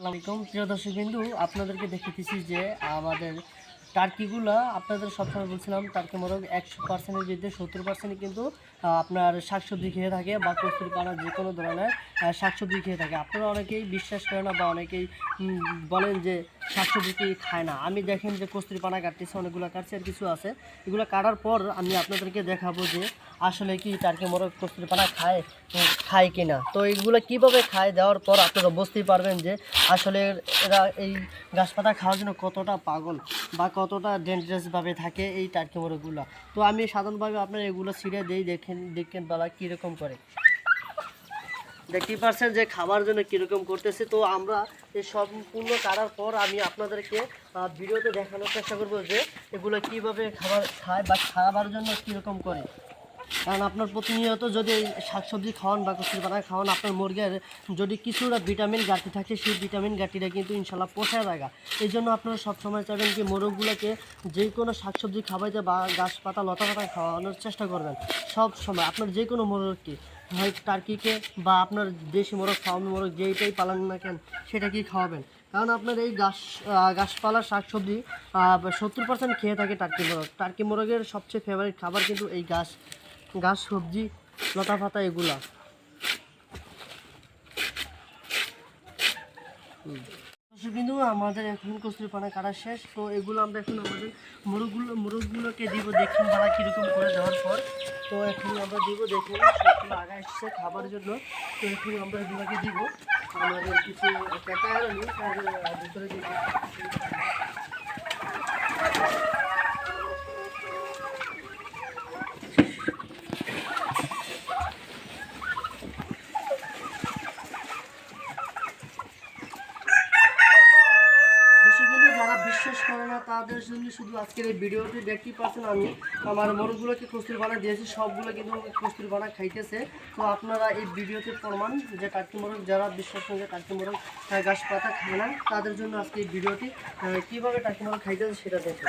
আসসালামু আলাইকুম। প্রিয় দর্শক বিন্দু আপনাদেরকে দেখিতেছি যে আমাদের টার্কিগুলো, আপনাদের সবসময় বলছিলাম, টার্কি মোরগ একশো পার্সেন্টের বিরুদ্ধে সত্তর পার্সেন্ট কিন্তু আপনার শাকসবজি খেয়ে থাকে বা কস্তুরি যে কোনো ধরনের শাকসবজি খেয়ে থাকে। আপনারা অনেকেই বিশ্বাস করেন না বা অনেকেই বলেন যে শাকসবজি কি খায় না? আমি দেখেন যে কস্তুরি পানা কাটতেছে অনেকগুলো কাটছে আর কিছু আছে। এগুলো কাটার পর আমি আপনাদেরকে দেখাবো যে আসলে কি টার্কি মোরগ কস্তুরি পানা খায় খায় কিনা। তো এইগুলো কীভাবে খায় দেওয়ার পর আপনারা বুঝতেই পারবেন যে আসলে এরা এই গাছপাতা খাওয়ার জন্য কতটা পাগল বা কতটা ডেঞ্জারাসভাবে থাকে এই টার্কি মোরগগুলো। তো আমি সাধারণভাবে আপনারা এগুলো ছিঁড়ে দিই, দেখেন দেখেন বেলা কীরকম করে। দেখতেই পারছেন যে খাবার জন্য কীরকম করতেছে। তো আমরা এই সম্পূর্ণ কাটার পর আমি আপনাদেরকে ভিডিওতে দেখানোর চেষ্টা করব যে এগুলো কীভাবে খাবার খায় বা খাবার জন্য কীরকম করে। কারণ আপনার প্রতিনিয়ত যদি শাকসবজি খাওয়ান বা কচুরি পানা খাওয়ান, আপনার মুরগির যদি কিছুটা ভিটামিন ঘাটতি থাকে, সেই ভিটামিন ঘাটতিটা কিন্তু ইনশাল্লাহ পোষায় জায়গা এই জন্য আপনারা সবসময় চাইবেন কি মোরগগুলোকে যে কোনো শাকসবজি খাওয়াইতে বা গাছপাতা লতা পাতা খাওয়ানোর চেষ্টা করবেন। সব সময় আপনার যে কোনো মোরগকে হয় টার্কিকে বা আপনার দেশি মোরগ ফার্ম মোরগ যেইটাই পালান না কেন সেটা কি খাওয়াবেন। কারণ আপনার এই গাছ গাছপালা শাকসবজি সত্তর পার্সেন্ট খেয়ে থাকে টার্কি মোরগ। টার্কি মোরগের সবচেয়ে ফেভারিট খাবার কিন্তু এই গাছ গাছ সবজি লতা পাতা এগুলা। দর্শক কিন্তু আমাদের এখন কচুরি পানা কাটা শেষ। তো এগুলো আমরা এখন আমাদের মোরগগুলো, মোরগগুলোকে দিব দেখুন তারা কীরকম করে দেওয়ার পর। তো এখন আমরা দিব দেখুন সবগুলো আগে এসছে খাবার জন্য। তো এখন আমরা এগুলোকে দিব। আমাদের কিছু ভিতরে দিব দর্শক বন্ধু যারা বিশ্বাস করে না, তাদের জন্য শুধু আজকের এই ভিডিওটি দেখতে পাচ্ছেন আমি। আমার মোরগগুলোকে কস্তুরি বানা দিয়েছি, সবগুলো কিন্তু কস্তুরি বানা খাইতেছে। তো আপনারা এই ভিডিওতে প্রমাণ যে কার্তি মোরগ, যারা বিশ্বাস করেন যে কার্তি মোরগ গাছ পাতা খায় না, তাদের জন্য আজকে এই ভিডিওটি কীভাবে কার্তি মোরগ খাইতেছে সেটা দেখুন।